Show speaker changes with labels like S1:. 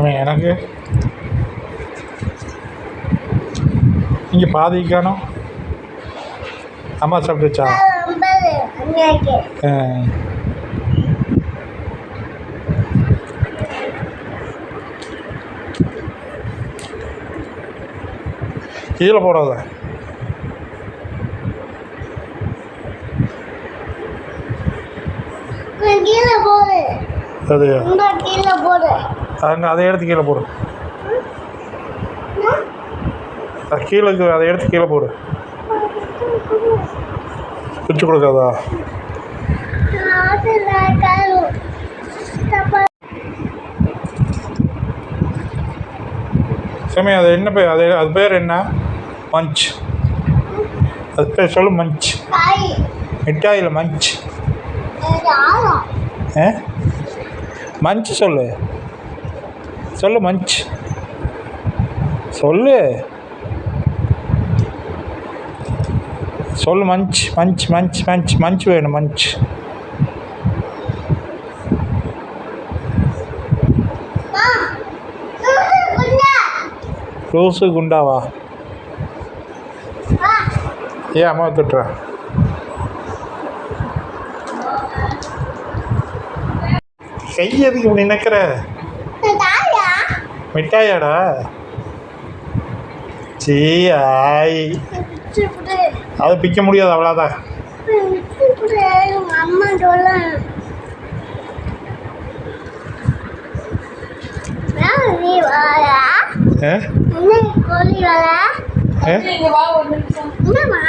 S1: எனக்கு இங்கே பாதி காணும். அம்மா சாப்பிட்டுச்சா. கீழே போடாத.
S2: கீழே போடு. இந்த கீழே போடு.
S1: அங்கே அதை எடுத்து கீழே போடு. அது கீழே அதை எடுத்து கீழே போடு. பிச்சு கொடுக்காதா
S2: அது. நான் கரு தப்பா
S1: சாமி அது என்ன பேர்? அது அது பேர் என்ன? மஞ்ச். அது பேர் சொல்லு மஞ்ச். மிட்டாயில் மஞ்ச். மஞ்ச் சொல்லு. சொல்லு மஞ்ச் சொல்லு. சொல்லு மஞ்ச் மஞ்ச் மஞ்ச் மஞ்ச் மஞ்ச் வேணும் மஞ்ச் ரோஸு குண்டாவா ஏன் அம்மா திட்டுறா? கை இப்படி நினைக்கிற? மிட்டாயாடா? சீ ஆய். அதை பிக்க முடியாது அவ்வளோதான்
S2: என்னம்மா?